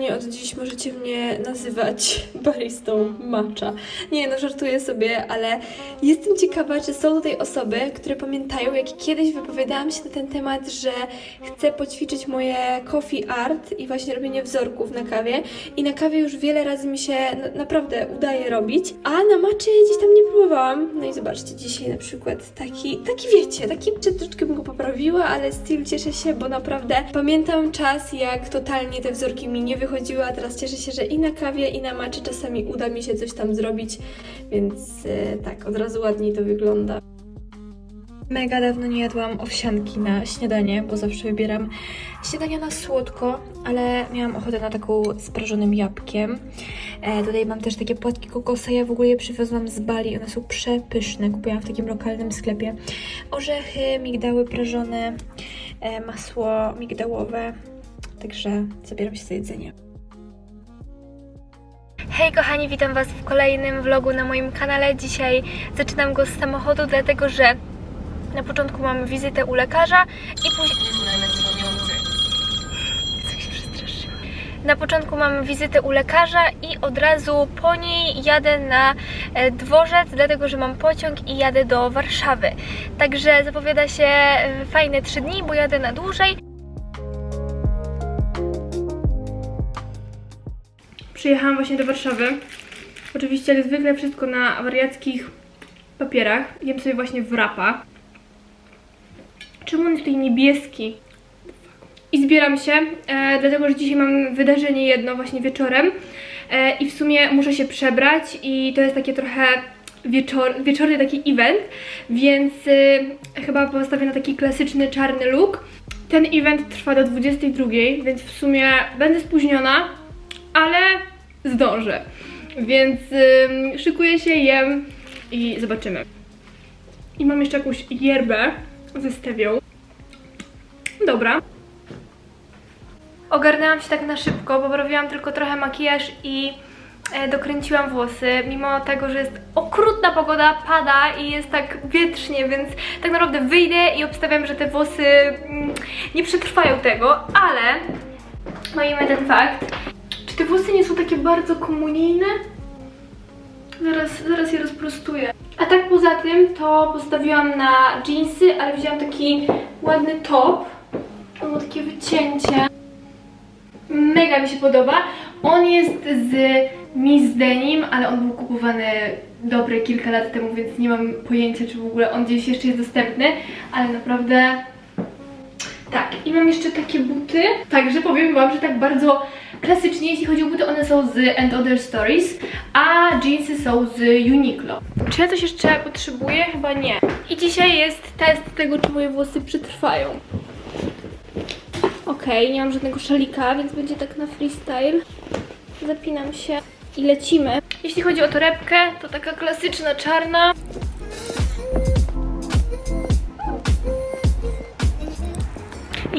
Kochani, od dziś możecie mnie nazywać baristą matcha. Nie, no żartuję sobie, ale jestem ciekawa, czy są tutaj osoby, które pamiętają, jak kiedyś wypowiadałam się na ten temat, że chcę poćwiczyć moje coffee art i właśnie robienie wzorków na kawie. I na kawie już wiele razy mi się na- naprawdę udaje robić, a na maczy gdzieś tam nie próbowałam. No i zobaczcie, dzisiaj na przykład taki, taki wiecie, taki troszeczkę bym go poprawiła, ale styl cieszę się, bo naprawdę pamiętam czas, jak totalnie te wzorki mi nie wychodziły, a teraz cieszę się, że i na kawie, i na maczy czasami uda mi się coś tam zrobić, więc e, tak, od razu ładniej to wygląda. Mega dawno nie jadłam owsianki na śniadanie, bo zawsze wybieram śniadania na słodko, ale miałam ochotę na taką z prażonym jabłkiem. E, tutaj mam też takie płatki kokosa, ja w ogóle je przywiozłam z Bali, one są przepyszne, kupiłam w takim lokalnym sklepie. Orzechy, migdały prażone, e, masło migdałowe, także zabieram się za jedzenie. Hej kochani, witam Was w kolejnym vlogu na moim kanale. Dzisiaj zaczynam go z samochodu, dlatego że na początku mam wizytę u lekarza i później... Na początku mam wizytę u lekarza i od razu po niej jadę na e, dworzec, dlatego że mam pociąg i jadę do Warszawy. Także zapowiada się e, fajne trzy dni, bo jadę na dłużej. Przyjechałam właśnie do Warszawy. Oczywiście jak zwykle wszystko na wariackich papierach. Jem sobie właśnie wrapa. Czemu on jest tutaj niebieski? I zbieram się, e, dlatego że dzisiaj mam wydarzenie jedno właśnie wieczorem e, i w sumie muszę się przebrać i to jest takie trochę wieczor, wieczorny taki event, więc e, chyba postawię na taki klasyczny czarny look. Ten event trwa do 22, więc w sumie będę spóźniona, ale zdążę. Więc ym, szykuję się, jem i zobaczymy. I mam jeszcze jakąś yerbę ze stewią. Dobra. Ogarnęłam się tak na szybko, bo robiłam tylko trochę makijaż i e, dokręciłam włosy, mimo tego, że jest okrutna pogoda, pada i jest tak wietrznie, więc tak naprawdę wyjdę i obstawiam, że te włosy mm, nie przetrwają tego, ale mamy ten fakt. Te włosy nie są takie bardzo komunijne? Zaraz, zaraz je rozprostuję. A tak poza tym to postawiłam na jeansy, ale wzięłam taki ładny top. On ma takie wycięcie. Mega mi się podoba. On jest z Miss Denim, ale on był kupowany dobre kilka lat temu, więc nie mam pojęcia, czy w ogóle on gdzieś jeszcze jest dostępny, ale naprawdę tak, i mam jeszcze takie buty. Także powiem Wam, że tak bardzo klasycznie, jeśli chodzi o buty, one są z And Other Stories, a jeansy są z Uniqlo. Czy ja coś jeszcze potrzebuję? Chyba nie. I dzisiaj jest test tego, czy moje włosy przetrwają. Okej, nie mam żadnego szalika, więc będzie tak na freestyle. Zapinam się i lecimy. Jeśli chodzi o torebkę, to taka klasyczna czarna.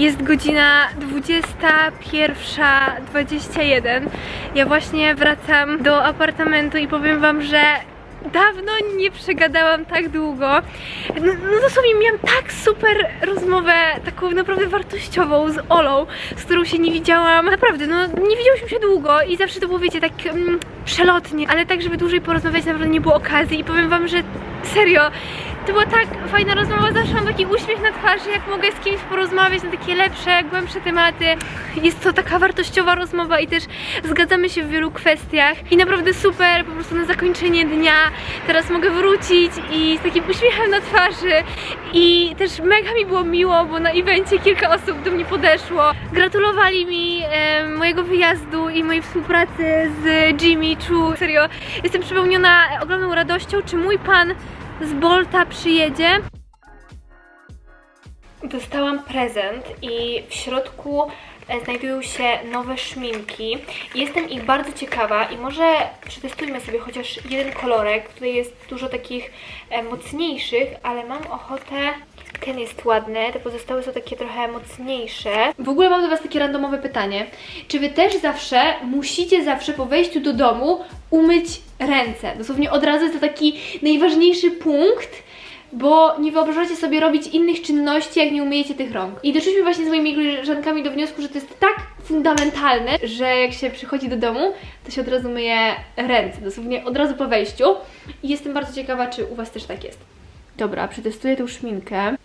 Jest godzina 21.21. Ja właśnie wracam do apartamentu i powiem Wam, że dawno nie przegadałam tak długo. No, no dosłownie miałam tak super rozmowę, taką naprawdę wartościową z Olą, z którą się nie widziałam. Naprawdę, no nie widziałyśmy się długo i zawsze to było, wiecie, tak mm, przelotnie, ale tak, żeby dłużej porozmawiać, naprawdę nie było okazji i powiem Wam, że serio, to była tak fajna rozmowa, zawsze mam taki uśmiech na twarzy, jak mogę z kimś porozmawiać na takie lepsze, głębsze tematy. Jest to taka wartościowa rozmowa i też zgadzamy się w wielu kwestiach. I naprawdę super, po prostu na zakończenie dnia teraz mogę wrócić i z takim uśmiechem na twarzy. I też mega mi było miło, bo na evencie kilka osób do mnie podeszło. Gratulowali mi e, mojego wyjazdu i mojej współpracy z Jimmy Choo. Serio, jestem przepełniona ogromną radością, czy mój pan z Bolta przyjedzie. Dostałam prezent i w środku e, znajdują się nowe szminki. Jestem ich bardzo ciekawa i może przetestujmy sobie chociaż jeden kolorek. Tutaj jest dużo takich e, mocniejszych, ale mam ochotę... Ten jest ładny, te pozostałe są takie trochę mocniejsze. W ogóle mam do Was takie randomowe pytanie. Czy Wy też zawsze musicie zawsze po wejściu do domu umyć ręce? Dosłownie od razu jest to taki najważniejszy punkt bo nie wyobrażacie sobie robić innych czynności, jak nie umiejecie tych rąk. I doszliśmy właśnie z moimi koleżankami do wniosku, że to jest tak fundamentalne, że jak się przychodzi do domu, to się od razu myje ręce, dosłownie od razu po wejściu. I jestem bardzo ciekawa, czy u Was też tak jest. Dobra, przetestuję tą szminkę.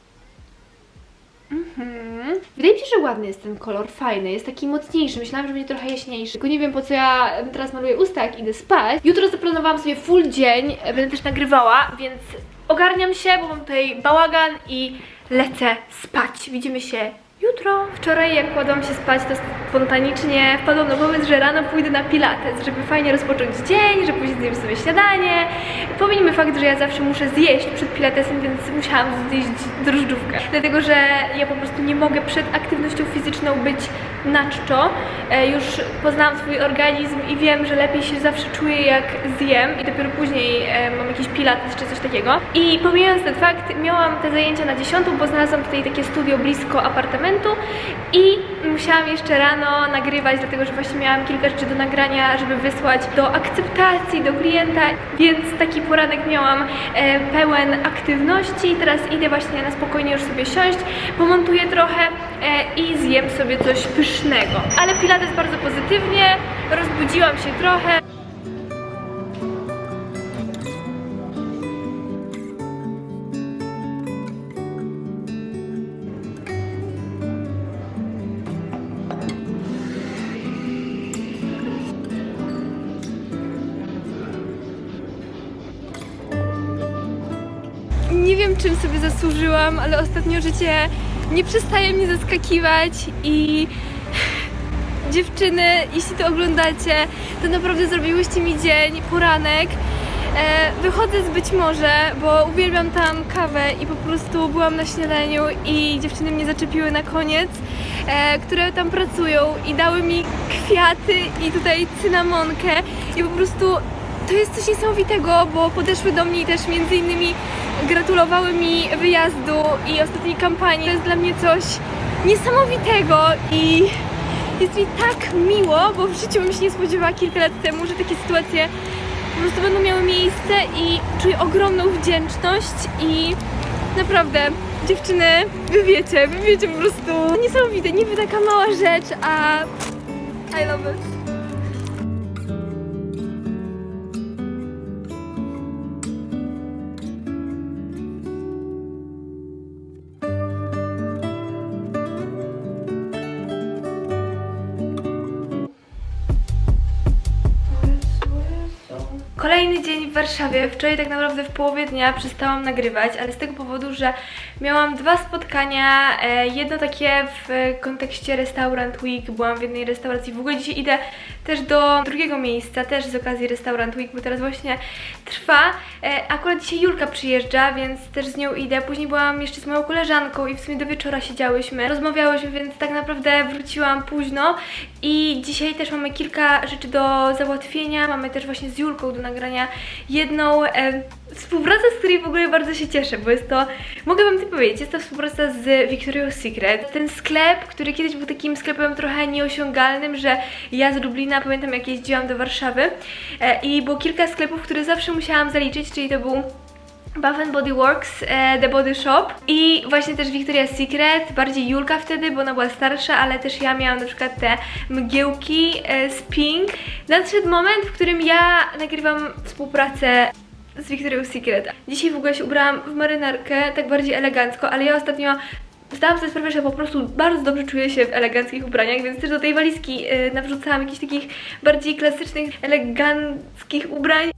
Mhm. Wydaje mi się, że ładny jest ten kolor, fajny, jest taki mocniejszy. Myślałam, że będzie trochę jaśniejszy. Tylko nie wiem po co ja teraz maluję usta, jak idę spać. Jutro zaplanowałam sobie full dzień, będę też nagrywała, więc ogarniam się, bo mam tutaj bałagan i lecę spać. Widzimy się jutro. Wczoraj jak kładłam się spać, to spontanicznie wpadłam na pomysł, że rano pójdę na pilates, żeby fajnie rozpocząć dzień, że później zjem sobie śniadanie. Pominijmy fakt, że ja zawsze muszę zjeść przed pilatesem, więc musiałam zjeść drożdżówkę. Dlatego, że ja po prostu nie mogę przed aktywnością fizyczną być na czczo. E, Już poznałam swój organizm i wiem, że lepiej się zawsze czuję jak zjem i dopiero później e, mam jakiś pilates czy coś takiego. I pomijając ten fakt, miałam te zajęcia na 10, bo znalazłam tutaj takie studio blisko apartamentu i musiałam jeszcze rano nagrywać, dlatego że właśnie miałam kilka rzeczy do nagrania, żeby wysłać do akceptacji, do klienta, więc taki poranek miałam e, pełen aktywności. Teraz idę właśnie na spokojnie już sobie siąść, pomontuję trochę e, i zjem sobie coś pysznego. Ale pilates bardzo pozytywnie, rozbudziłam się trochę. Wiem, czym sobie zasłużyłam, ale ostatnio życie nie przestaje mnie zaskakiwać i dziewczyny, jeśli to oglądacie, to naprawdę zrobiłyście mi dzień, poranek. E, wychodzę z być może, bo uwielbiam tam kawę i po prostu byłam na śniadaniu i dziewczyny mnie zaczepiły na koniec, e, które tam pracują i dały mi kwiaty i tutaj cynamonkę i po prostu to jest coś niesamowitego, bo podeszły do mnie też między innymi gratulowały mi wyjazdu i ostatniej kampanii. To jest dla mnie coś niesamowitego i jest mi tak miło, bo w życiu bym się nie spodziewała kilka lat temu, że takie sytuacje po prostu będą miały miejsce i czuję ogromną wdzięczność i naprawdę dziewczyny, wy wiecie, wy wiecie po prostu niesamowite, niby taka mała rzecz, a I love it. Kolejny dzień w Warszawie. Wczoraj tak naprawdę w połowie dnia przestałam nagrywać, ale z tego powodu, że miałam dwa spotkania. E, jedno takie w kontekście Restaurant Week. Byłam w jednej restauracji. W ogóle dzisiaj idę też do drugiego miejsca, też z okazji Restaurant Week, bo teraz właśnie trwa. E, akurat dzisiaj Julka przyjeżdża, więc też z nią idę. Później byłam jeszcze z moją koleżanką i w sumie do wieczora siedziałyśmy. Rozmawiałyśmy, więc tak naprawdę wróciłam późno i dzisiaj też mamy kilka rzeczy do załatwienia. Mamy też właśnie z Julką do nagrania jedną e, współpracę, z której w ogóle bardzo się cieszę, bo jest to, mogę Wam to powiedzieć, jest to współpraca z Victoria's Secret. Ten sklep, który kiedyś był takim sklepem trochę nieosiągalnym, że ja z Lublina pamiętam jak jeździłam do Warszawy e, i było kilka sklepów, które zawsze musiałam zaliczyć, czyli to był Bath Body Works, e, The Body Shop i właśnie też Victoria's Secret, bardziej Julka wtedy, bo ona była starsza, ale też ja miałam na przykład te mgiełki e, z Pink. Nadszedł moment, w którym ja nagrywam współpracę z Victoria's Secret. Dzisiaj w ogóle się ubrałam w marynarkę, tak bardziej elegancko, ale ja ostatnio Zdałam sobie sprawę, że po prostu bardzo dobrze czuję się w eleganckich ubraniach, więc też do tej walizki y, nawrzucałam jakichś takich bardziej klasycznych, eleganckich ubrań.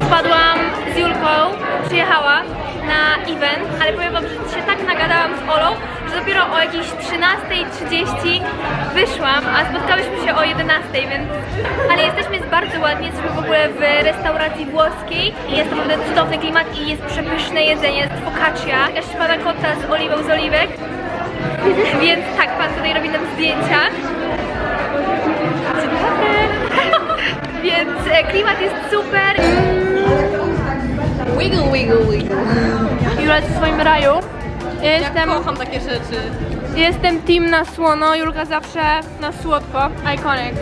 Wpadłam z Julką, przyjechała na event, ale powiem wam, że się tak nagadałam z Olą, że dopiero o jakiejś 13.30 wyszłam, a spotkałyśmy się o 11.00, więc... Ale jesteśmy jest bardzo ładnie, jesteśmy w ogóle w restauracji włoskiej i jest naprawdę cudowny klimat i jest przepyszne jedzenie, jest focaccia, jakaś pana kotta z oliwą z oliwek, więc tak, pan tutaj robi nam zdjęcia. Dzień. Więc e, klimat jest super. Wiggle, wiggle, wiggle. Jura jest w swoim raju. Ja jestem Kocham takie rzeczy. Jestem team na słono, Julka zawsze na słodko. Iconic.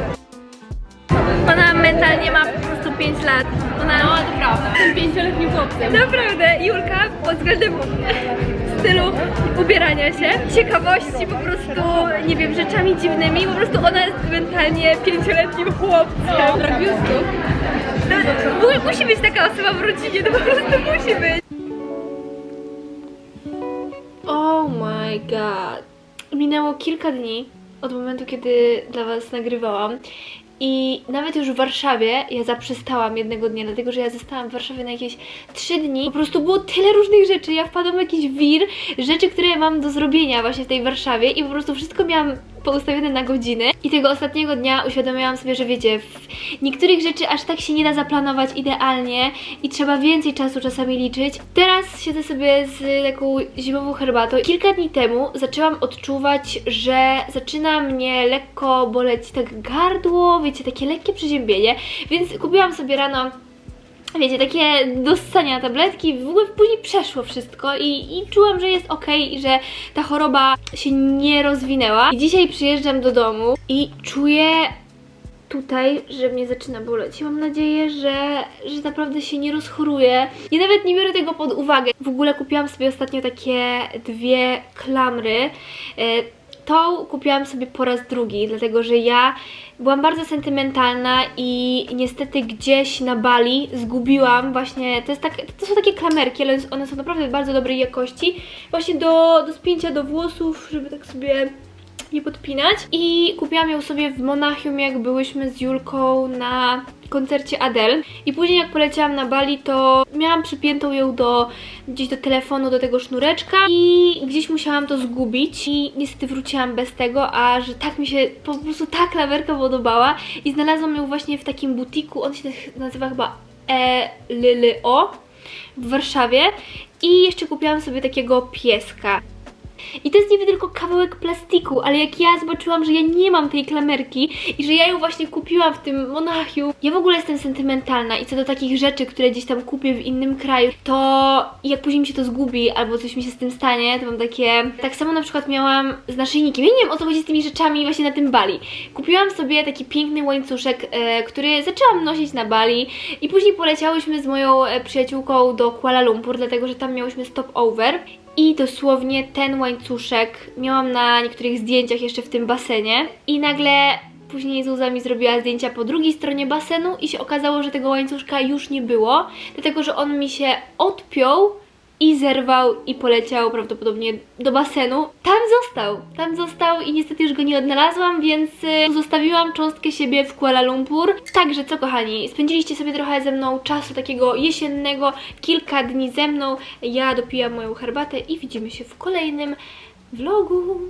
Ona mentalnie ma po prostu 5 lat. Ona... No, to prawda. Jestem pięcioletnim chłopcem. Naprawdę, Julka pod względem stylu ubierania się, ciekawości po prostu, nie wiem, rzeczami dziwnymi, po prostu ona jest mentalnie pięcioletnim chłopcem. Brak no, mu- Musi być taka osoba w rodzinie, to po prostu musi być. Oh my god. Minęło kilka dni od momentu, kiedy dla Was nagrywałam. I nawet już w Warszawie ja zaprzestałam jednego dnia, dlatego że ja zostałam w Warszawie na jakieś trzy dni. Po prostu było tyle różnych rzeczy. Ja wpadłam w jakiś wir rzeczy, które mam do zrobienia właśnie w tej Warszawie i po prostu wszystko miałam poustawione na godziny. I tego ostatniego dnia uświadomiłam sobie, że wiecie, niektórych rzeczy aż tak się nie da zaplanować idealnie i trzeba więcej czasu czasami liczyć. Teraz siedzę sobie z taką zimową herbatą. Kilka dni temu zaczęłam odczuwać, że zaczyna mnie lekko boleć tak gardło, wiecie, takie lekkie przeziębienie, więc kupiłam sobie rano wiecie, takie do ssania tabletki, w ogóle później przeszło wszystko i, i czułam, że jest ok i że ta choroba się nie rozwinęła. I dzisiaj przyjeżdżam do domu i czuję tutaj, że mnie zaczyna boleć. I mam nadzieję, że, że naprawdę się nie rozchoruję. I nawet nie biorę tego pod uwagę. W ogóle kupiłam sobie ostatnio takie dwie klamry. E, Tą kupiłam sobie po raz drugi, dlatego że ja byłam bardzo sentymentalna i niestety gdzieś na Bali zgubiłam właśnie, to, jest tak, to są takie klamerki, ale one są naprawdę bardzo dobrej jakości, właśnie do, do spięcia do włosów, żeby tak sobie nie podpinać. I kupiłam ją sobie w Monachium, jak byłyśmy z Julką na koncercie Adele. I później jak poleciałam na Bali, to miałam przypiętą ją do gdzieś do telefonu, do tego sznureczka i gdzieś musiałam to zgubić i niestety wróciłam bez tego, a że tak mi się po prostu ta klawerka podobała i znalazłam ją właśnie w takim butiku, on się nazywa chyba E Lily O w Warszawie i jeszcze kupiłam sobie takiego pieska. I to jest niby tylko kawałek plastiku, ale jak ja zobaczyłam, że ja nie mam tej klamerki i że ja ją właśnie kupiłam w tym Monachium, ja w ogóle jestem sentymentalna i co do takich rzeczy, które gdzieś tam kupię w innym kraju, to jak później mi się to zgubi albo coś mi się z tym stanie, to mam takie... Tak samo na przykład miałam z naszyjnikiem. Ja nie wiem o co chodzi z tymi rzeczami właśnie na tym Bali. Kupiłam sobie taki piękny łańcuszek, e, który zaczęłam nosić na Bali i później poleciałyśmy z moją e, przyjaciółką do Kuala Lumpur, dlatego że tam miałyśmy stopover i dosłownie ten łańcuszek miałam na niektórych zdjęciach jeszcze w tym basenie. I nagle później Zuza mi zrobiła zdjęcia po drugiej stronie basenu i się okazało, że tego łańcuszka już nie było, dlatego że on mi się odpiął i zerwał i poleciał prawdopodobnie do basenu. Tam został, tam został i niestety już go nie odnalazłam, więc y, zostawiłam cząstkę siebie w Kuala Lumpur. Także co kochani, spędziliście sobie trochę ze mną czasu takiego jesiennego, kilka dni ze mną. Ja dopijam moją herbatę i widzimy się w kolejnym vlogu.